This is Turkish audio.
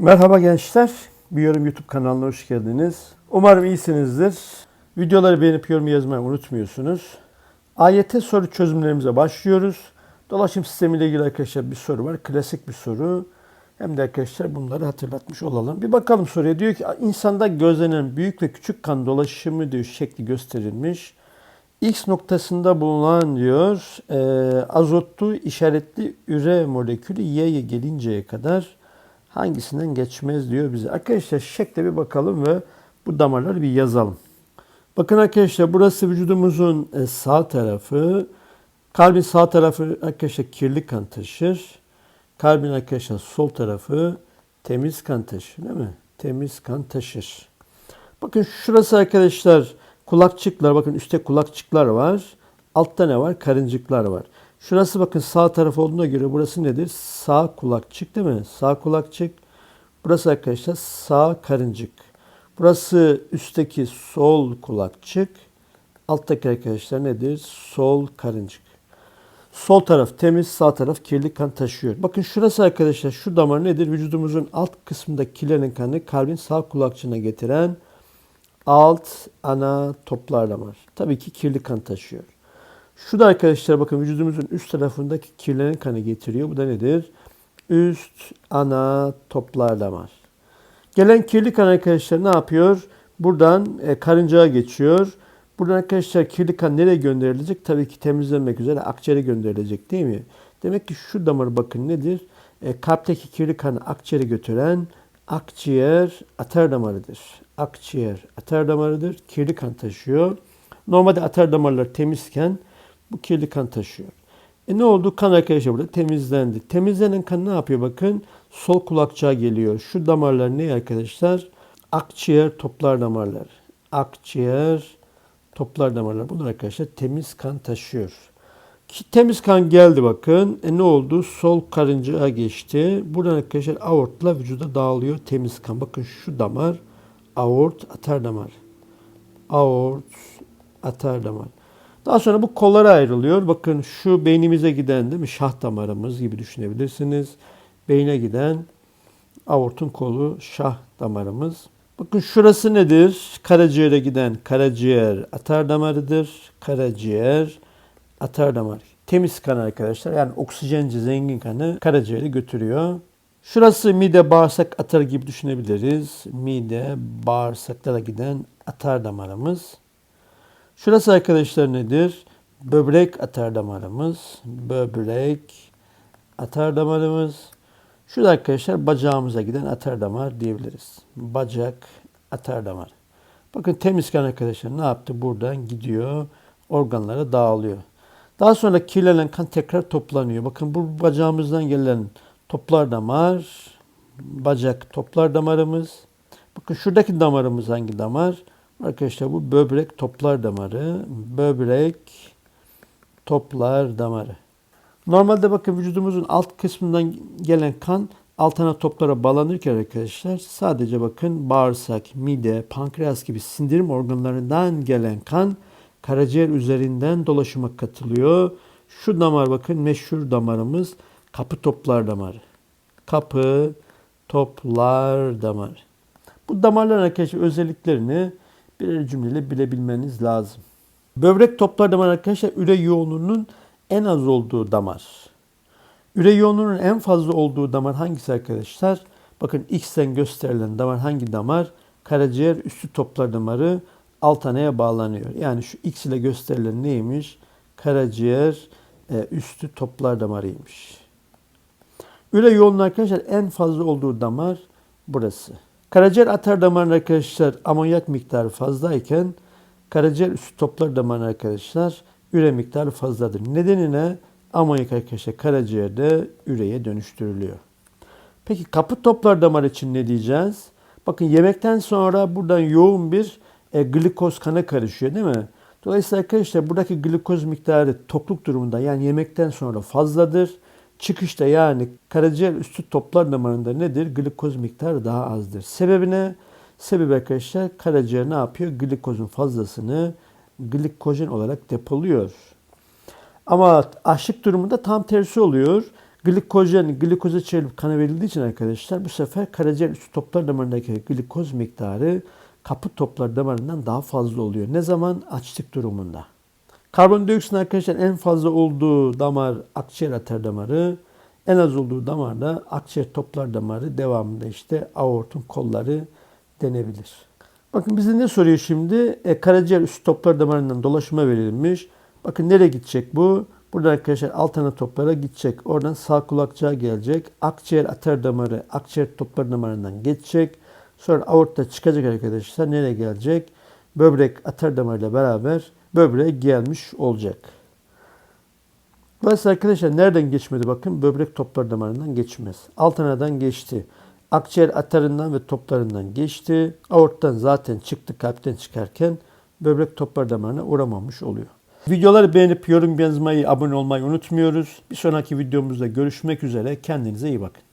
Merhaba gençler. Bir Yorum YouTube kanalına hoş geldiniz. Umarım iyisinizdir. Videoları beğenip yorum yazmayı unutmuyorsunuz. AYT soru çözümlerimize başlıyoruz. Dolaşım sistemiyle ilgili arkadaşlar bir soru var. Klasik bir soru. Hem de arkadaşlar bunları hatırlatmış olalım. Bir bakalım soruya. Diyor ki insanda gözlenen büyük ve küçük kan dolaşımı diyor şekli gösterilmiş. X noktasında bulunan diyor e, azotlu işaretli üre molekülü Y'ye gelinceye kadar hangisinden geçmez diyor bize. Arkadaşlar şekle bir bakalım ve bu damarları bir yazalım. Bakın arkadaşlar burası vücudumuzun e, sağ tarafı. Kalbin sağ tarafı arkadaşlar kirli kan taşır. Kalbin arkadaşlar sol tarafı temiz kan taşır değil mi? Temiz kan taşır. Bakın şurası arkadaşlar kulakçıklar. Bakın üstte kulakçıklar var. Altta ne var? Karıncıklar var. Şurası bakın sağ taraf olduğuna göre burası nedir? Sağ kulakçık değil mi? Sağ kulakçık. Burası arkadaşlar sağ karıncık. Burası üstteki sol kulakçık. Alttaki arkadaşlar nedir? Sol karıncık. Sol taraf temiz, sağ taraf kirli kan taşıyor. Bakın şurası arkadaşlar şu damar nedir? Vücudumuzun alt kısmında kirlenen kanı kalbin sağ kulakçığına getiren alt ana toplar damar. Tabii ki kirli kan taşıyor. Şu da arkadaşlar bakın vücudumuzun üst tarafındaki kirlenen kanı getiriyor. Bu da nedir? Üst ana toplar damar. Gelen kirli kan arkadaşlar ne yapıyor? Buradan e, karıncaya geçiyor. Buradan arkadaşlar kirli kan nereye gönderilecek? Tabii ki temizlenmek üzere akciğere gönderilecek değil mi? Demek ki şu damar bakın nedir? E, kalpteki kirli kanı akciğere götüren akciğer atar damarıdır. Akciğer atar damarıdır. Kirli kan taşıyor. Normalde atar damarlar temizken bu kirli kan taşıyor. E ne oldu? Kan arkadaşlar burada temizlendi. Temizlenen kan ne yapıyor bakın? Sol kulakçığa geliyor. Şu damarlar ne arkadaşlar? Akciğer toplar damarlar. Akciğer toplar damarlar. Bunlar arkadaşlar temiz kan taşıyor. Ki temiz kan geldi bakın. E ne oldu? Sol karıncaya geçti. Buradan arkadaşlar aortla vücuda dağılıyor temiz kan. Bakın şu damar aort atar damar. Aort atar damar. Daha sonra bu kollara ayrılıyor. Bakın şu beynimize giden değil mi? Şah damarımız gibi düşünebilirsiniz. Beyne giden aortun kolu şah damarımız. Bakın şurası nedir? Karaciğere giden karaciğer atar damarıdır. Karaciğer atar damar. Temiz kan arkadaşlar. Yani oksijenci zengin kanı karaciğeri götürüyor. Şurası mide bağırsak atar gibi düşünebiliriz. Mide bağırsaklara giden atar damarımız. Şurası arkadaşlar nedir? Böbrek atar damarımız. Böbrek atar damarımız. Şurada arkadaşlar bacağımıza giden atar damar diyebiliriz. Bacak atar damar. Bakın temiz kan arkadaşlar ne yaptı? Buradan gidiyor. Organlara dağılıyor. Daha sonra kirlenen kan tekrar toplanıyor. Bakın bu bacağımızdan gelen toplar damar, bacak toplar damarımız. Bakın şuradaki damarımız hangi damar? Arkadaşlar bu böbrek toplar damarı. Böbrek toplar damarı. Normalde bakın vücudumuzun alt kısmından gelen kan alt ana toplara bağlanırken arkadaşlar sadece bakın bağırsak, mide, pankreas gibi sindirim organlarından gelen kan karaciğer üzerinden dolaşıma katılıyor. Şu damar bakın meşhur damarımız kapı toplar damarı. Kapı toplar damarı. Bu damarların arkadaşlar özelliklerini birer cümleyle bilebilmeniz lazım. Böbrek toplar damar arkadaşlar üre yoğunluğunun en az olduğu damar. Üre yoğunluğunun en fazla olduğu damar hangisi arkadaşlar? Bakın X'ten gösterilen damar hangi damar? Karaciğer üstü toplar damarı alt anaya bağlanıyor. Yani şu X ile gösterilen neymiş? Karaciğer e, üstü toplar damarıymış. Üre yoğunluğu arkadaşlar en fazla olduğu damar burası. Karaciğer atar damarın arkadaşlar amonyak miktarı fazlayken karaciğer üstü toplar damarın arkadaşlar üre miktarı fazladır. Nedeni ne? Amonyak arkadaşlar karaciğerde üreye dönüştürülüyor. Peki kapı toplar damar için ne diyeceğiz? Bakın yemekten sonra buradan yoğun bir e, glikoz kana karışıyor değil mi? Dolayısıyla arkadaşlar buradaki glikoz miktarı tokluk durumunda yani yemekten sonra fazladır. Çıkışta yani karaciğer üstü toplar damarında nedir? Glikoz miktarı daha azdır. Sebebi ne? Sebebi arkadaşlar karaciğer ne yapıyor? Glikozun fazlasını glikojen olarak depoluyor. Ama açlık durumunda tam tersi oluyor. Glikojen glikoza çevrilip kana verildiği için arkadaşlar bu sefer karaciğer üstü toplar damarındaki glikoz miktarı kapı toplar damarından daha fazla oluyor. Ne zaman? Açlık durumunda. Karbondioksitin arkadaşlar en fazla olduğu damar akciğer atar damarı, en az olduğu damar da akciğer toplar damarı devamında işte aortun kolları denebilir. Bakın bize ne soruyor şimdi? E, karaciğer üst toplar damarından dolaşıma verilmiş. Bakın nereye gidecek bu? Burada arkadaşlar alt ana toplara gidecek. Oradan sağ kulakçığa gelecek. Akciğer atar damarı akciğer toplar damarından geçecek. Sonra aortta çıkacak arkadaşlar. Nereye gelecek? Böbrek atar damarıyla beraber böbreğe gelmiş olacak. Dolayısıyla arkadaşlar nereden geçmedi bakın böbrek toplar damarından geçmez. Alt anadan geçti. Akciğer atarından ve toplarından geçti. Aorttan zaten çıktı kalpten çıkarken böbrek toplar damarına uğramamış oluyor. Videoları beğenip yorum yazmayı, abone olmayı unutmuyoruz. Bir sonraki videomuzda görüşmek üzere. Kendinize iyi bakın.